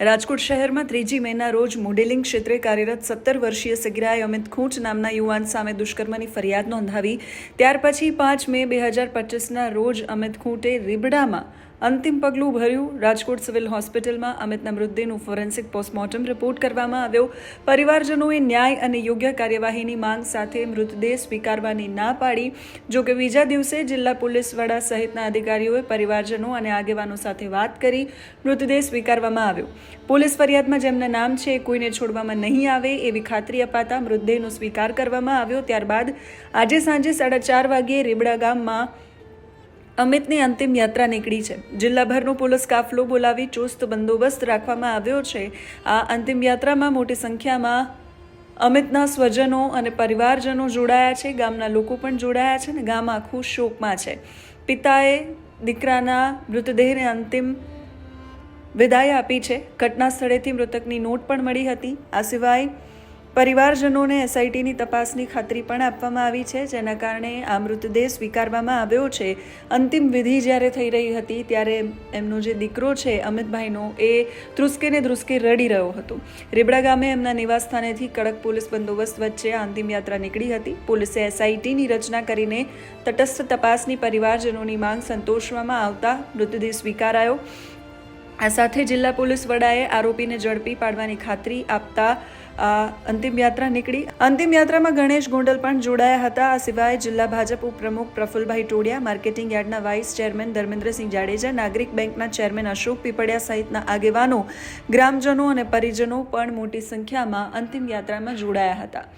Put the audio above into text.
રાજકોટ શહેરમાં ત્રીજી મેના રોજ મોડેલિંગ ક્ષેત્રે કાર્યરત સત્તર વર્ષીય સગીરાએ અમિત ખૂંચ નામના યુવાન સામે દુષ્કર્મની ફરિયાદ નોંધાવી. ત્યાર પછી પાંચ મે બે હજાર પચીસના રોજ અમિત ખૂંટે રીબડામાં અંતિમ પગલું ભર્યું. રાજકોટ સિવિલ હોસ્પિટલમાં અમિતના મૃતદેહનું ફોરેન્સિક પોસ્ટમોર્ટમ રિપોર્ટ કરવામાં આવ્યો. પરિવારજનોએ ન્યાય અને યોગ્ય કાર્યવાહીની માંગ સાથે મૃતદેહ સ્વીકારવાની ના પાડી. જોકે બીજા દિવસે જિલ્લા પોલીસ વડા સહિતના અધિકારીઓએ પરિવારજનો અને આગેવાનો સાથે વાત કરી મૃતદેહ સ્વીકારવામાં આવ્યો. પોલીસ ફરિયાદમાં જેમના નામ છે એ કોઈને છોડવામાં નહીં આવે એવી ખાતરી અપાતા મૃતદેહનો સ્વીકાર કરવામાં આવ્યો. ત્યારબાદ આજે સાંજે સાડા ચાર વાગ્યે રીબડા ગામમાં અમિતની અંતિમ યાત્રા નીકળી છે. જિલ્લાભરનો પોલીસ કાફલો બોલાવી ચુસ્ત બંદોબસ્ત રાખવામાં આવ્યો છે. આ અંતિમ યાત્રામાં મોટી સંખ્યામાં અમિતના સ્વજનો અને પરિવારજનો જોડાયા છે. ગામના લોકો પણ જોડાયા છે અને ગામ આખું શોકમાં છે. પિતાએ દીકરાના મૃતદેહને અંતિમ વિદાય આપી છે. ઘટના સ્થળેથી મૃતકની નોટ પણ મળી હતી. આ સિવાય પરિવારજનોને એસઆઈટીની તપાસની ખાતરી પણ આપવામાં આવી છે, જેના કારણે આ મૃતદેહ સ્વીકારવામાં આવ્યો છે. અંતિમ વિધિ જ્યારે થઈ રહી હતી, ત્યારે એમનો જે દીકરો છે, અમિતભાઈનો, એ ધ્રુસકે ને ધ્રુસકે રડી રહ્યો હતો. રીબડા ગામે એમના નિવાસસ્થાનેથી કડક પોલીસ બંદોબસ્ત વચ્ચે આ અંતિમ યાત્રા નીકળી હતી. પોલીસે એસઆઈટીની રચના કરીને તટસ્થ તપાસની પરિવારજનોની માંગ સંતોષવામાં આવતા મૃતદેહ સ્વીકારાયો. આ સાથે જિલ્લા પોલીસ વડાએ આરોપીને ઝડપી પાડવાની ખાતરી આપતા અંતિમ યાત્રા નીકળી. અંતિમ યાત્રામાં ગણેશ ગોંડલ પણ જોડાયા હતા. આ સિવાય જિલ્લા ભાજપ ઉપપ્રમુખ પ્રફુલભાઈ ટોડિયા, માર્કેટિંગ યાર્ડના વાઇસ ચેરમેન ધર્મેન્દ્રસિંહ જાડેજા, નાગરિક બેંકના ચેરમેન અશોક પીપળિયા સહિતના આગેવાનો, ગ્રામજનો અને પરિજનો પણ મોટી સંખ્યામાં અંતિમ યાત્રામાં જોડાયા હતા.